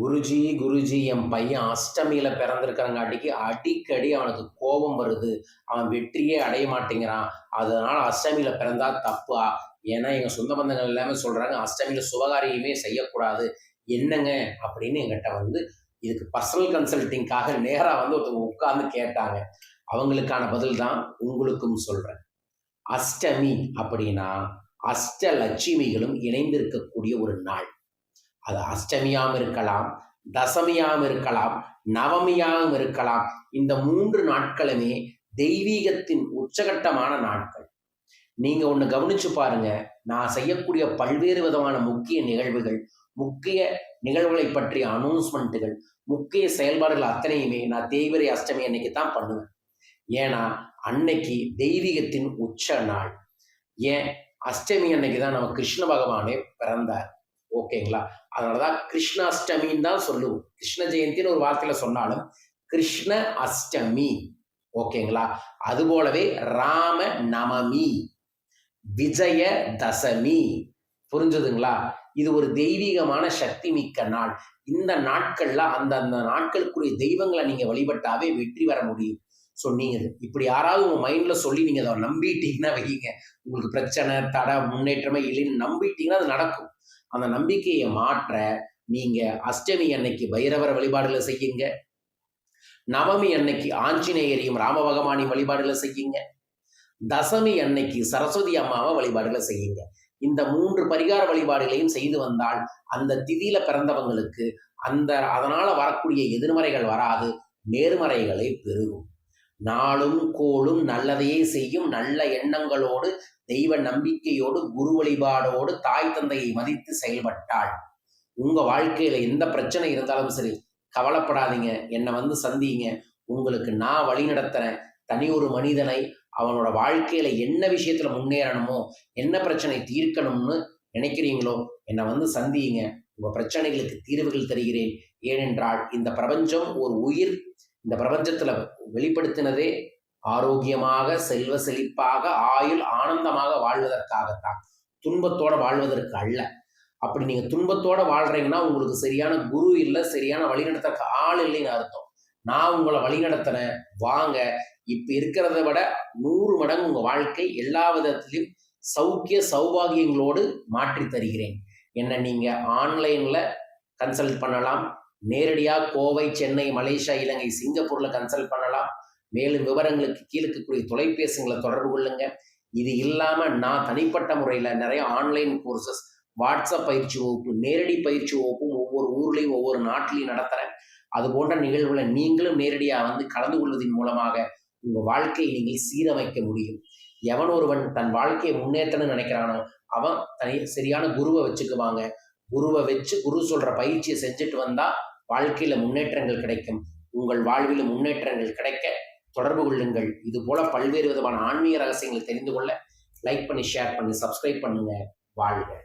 குருஜி குருஜி என் பையன் அஷ்டமியில் பிறந்திருக்கிறங்காட்டிக்கு அடிக்கடி அவனுக்கு கோபம் வருது. அவன் வெற்றியே அடைய மாட்டேங்கிறான். அதனால் அஷ்டமியில் பிறந்தா தப்பா? ஏன்னா எங்கள் சொந்த பந்தங்கள் எல்லாமே சொல்கிறாங்க அஷ்டமியில் சுபகாரியமே செய்யக்கூடாது. என்னங்க? அப்படின்னு எங்கிட்ட வந்து இதுக்கு பர்சனல் கன்சல்டிங்காக நேராக வந்து ஒருத்தவங்க உட்கார்ந்து கேட்டாங்க. அவங்களுக்கான பதில் தான் உங்களுக்கும் சொல்கிறேன் அஷ்டமி அப்படின்னா அஷ்டலட்சுமிகளும் இணைந்திருக்கக்கூடிய ஒரு நாள். அது அஷ்டமியாகவும் இருக்கலாம் தசமியாகவும் இருக்கலாம் நவமியாகவும் இருக்கலாம். இந்த மூன்று நாட்களுமே தெய்வீகத்தின் உச்சகட்டமான நாட்கள். நீங்க ஒன்று கவனிச்சு பாருங்க. நான் செய்யக்கூடிய பல்வேறு விதமான முக்கிய நிகழ்வுகள் முக்கிய நிகழ்வுகளை பற்றிய அனௌன்ஸ்மெண்ட்டுகள் முக்கிய செயல்பாடுகள் அத்தனையுமே நான் தேய்வரை அஷ்டமி அன்னைக்கு தான் பண்ணுவேன். ஏன்னா அன்னைக்கு தெய்வீகத்தின் உச்ச நாள். ஏன்? அஷ்டமி அன்னைக்கு தான் நம்ம கிருஷ்ண பகவானே பிறந்தார். ஓகேங்களா? அதனாலதான் கிருஷ்ணாஷ்டமின்னு தான் சொல்லுவோம். கிருஷ்ண ஜெயந்தின்னு ஒரு வார்த்தையில் சொன்னாலும் கிருஷ்ண அஷ்டமி. ஓகேங்களா? அது போலவே ராம நவமி விஜய தசமி. புரிஞ்சுதுங்களா? இது ஒரு தெய்வீகமான சக்தி மிக்க நாள். இந்த நாட்கள்ல அந்தந்த நாட்களுக்குரிய தெய்வங்களை நீங்க வழிபட்டாவே வெற்றி வர முடியும். ஸோ நீங்கள் இப்படி யாராவது உங்கள் மைண்டில் சொல்லி நீங்கள் அதை நம்பிட்டீங்கன்னா வைங்க. உங்களுக்கு பிரச்சனை தடை முன்னேற்றமே இல்லைன்னு நம்பிட்டீங்கன்னா அது நடக்கும். அந்த நம்பிக்கையை மாற்ற நீங்க அஷ்டமி அன்னைக்கு பைரவர வழிபாடுகளை செய்யுங்க. நவமி அன்னைக்கு ஆஞ்சநேயரையும் ராமபகவானின் வழிபாடுகளை செய்யுங்க. தசமி அன்னைக்கு சரஸ்வதி அம்மாவை வழிபாடுகளை செய்யுங்க. இந்த மூன்று பரிகார வழிபாடுகளையும் செய்து வந்தால் அந்த திதியில பிறந்தவங்களுக்கு அந்த அதனால வரக்கூடிய எதிர்மறைகள் வராது நேர்மறைகளை பெருகும். நாளும் கோளும் நல்லதையே செய்யும் நல்ல எண்ணங்களோடு தெய்வ நம்பிக்கையோடு குரு வழிபாடோடு தாய் தந்தையை மதித்து செயல்பட்டாள். உங்க வாழ்க்கையில எந்த பிரச்சனை இருந்தாலும் சரி கவலைப்படாதீங்க. என்னை வந்து சந்திங்க. உங்களுக்கு நான் வழி நடத்துறேன். தனி ஒரு மனிதனை அவனோட வாழ்க்கையில என்ன விஷயத்துல முன்னேறணுமோ என்ன பிரச்சனை தீர்க்கணும்னு நினைக்கிறீங்களோ என்னை வந்து சந்தியுங்க உங்க பிரச்சனைகளுக்கு தீர்வுகள் தருகிறேன். ஏனென்றால் இந்த பிரபஞ்சம் ஒரு உயிர் இந்த பிரபஞ்சத்துல வெளிப்படுத்தினதே ஆரோக்கியமாக செல்வ செழிப்பாக ஆயுள் ஆனந்தமாக வாழ்வதற்காகத்தான். துன்பத்தோட வாழ்வதற்கு அல்ல. அப்படி நீங்க துன்பத்தோட வாழ்றீங்கன்னா உங்களுக்கு சரியான குரு இல்லை சரியான வழிநடத்த ஆள் இல்லைன்னு அர்த்தம். நான் உங்களை வழிநடத்துறேன் வாங்க. இப்ப இருக்கிறத விட நூறு மடங்கு உங்க வாழ்க்கை எல்லா விதத்திலையும் சௌக்கிய சௌபாகியங்களோடு மாற்றி தருகிறேன். என்ன நீங்க ஆன்லைன்ல கன்சல்ட் பண்ணலாம். நேரடியாக கோவை சென்னை மலேசியா இலங்கை சிங்கப்பூரில் கன்சல்ட் பண்ணலாம். மேலும் விவரங்களுக்கு கீழே இருக்கக்கூடிய தொலைபேசிகளை தொடர்பு கொள்ளுங்க. இது இல்லாமல் நான் தனிப்பட்ட முறையில் நிறைய ஆன்லைன் கோர்சஸ் வாட்ஸ்அப் பயிற்சி வகுப்பு நேரடி பயிற்சி வகுப்பும் ஒவ்வொரு ஊர்லேயும் ஒவ்வொரு நாட்டிலையும் நடத்துகிறேன் அது போன்ற நிகழ்வுகளை நீங்களும் நேரடியாக வந்து கலந்து கொள்வதன் மூலமாக உங்கள் வாழ்க்கையை நீங்கள் சீரமைக்க முடியும். எவன் ஒருவன் தன் வாழ்க்கையை முன்னேற்றணும்னு நினைக்கிறானோ அவன் தனி சரியான குருவை வச்சுக்குவாங்க. குருவை வச்சு குரு சொல்கிற பயிற்சியை செஞ்சுட்டு வந்தால் வாழ்க்கையில் முன்னேற்றங்கள் கிடைக்கும். உங்கள் வாழ்வில் முன்னேற்றங்கள் கிடைக்க தொடர்பு கொள்ளுங்கள். இது போல பல்வேறு விதமான ஆன்மீக ரகசியங்களை தெரிந்து கொள்ள லைக் பண்ணி ஷேர் பண்ணி சப்ஸ்கிரைப் பண்ணுங்க. வாழ்க.